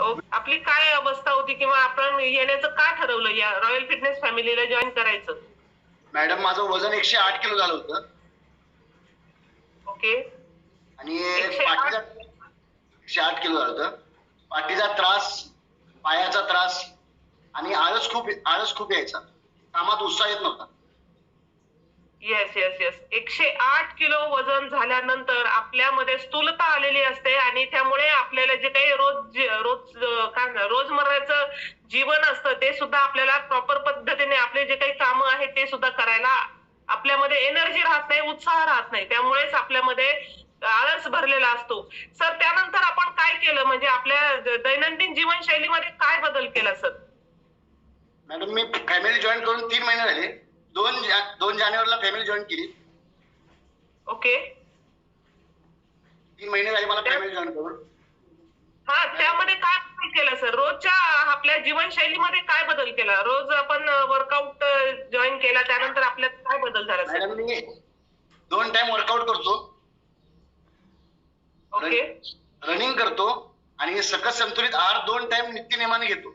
ओ- आपली काय अवस्था होती किंवा आपण येण्याचं का ठरवलं या रॉयल फिटनेस फॅमिलीला जॉईन करायचं? मॅडम माझं वजन एकशे आठ किलो झालं होतं. ओके. आणि एकशे आठ? पाठीचा एकशे आठ किलो झालं होतं. पाठीचा त्रास पायाचा त्रास आणि आळस खूप आळस खूप यायचा. कामात उत्साह येत नव्हता. येस येस येस एकशे आठ किलो वजन झाल्यानंतर आपल्यामध्ये स्थूलता आलेली असते आणि त्यामुळे आपल्याला जे काही रोज रोज काय म्हणतात, रोजमर्राचं जीवन असतं ते सुद्धा आपल्याला प्रॉपर पद्धतीने आपले जे काही कामं आहेत ते सुद्धा करायला आपल्यामध्ये एनर्जी राहत नाही उत्साह राहत नाही. त्यामुळेच आपल्यामध्ये आळस भरलेला असतो. सर त्यानंतर आपण काय केलं? म्हणजे आपल्या दैनंदिन जीवनशैलीमध्ये काय बदल केला सर मॅडम मी फॅमिली जॉईन करून तीन महिने झाले. दोन दोन जानेवारीला फॅमिली जॉईन केली. ओके. तीन महिने झाले मला फॅमिली जॉईन करून. हा त्यामध्ये काय बदल केला सर रोजच्या आपल्या जीवनशैलीमध्ये काय बदल केला? रोज आपण वर्कआउट जॉईन केला त्यानंतर आपल्यात काय बदल झाला सर मॅडम मी दोन टाइम वर्कआउट करतो. ओके. रनिंग करतो आणि सकस संतुलित आहार दोन टाइम नित्यनेमाने घेतो.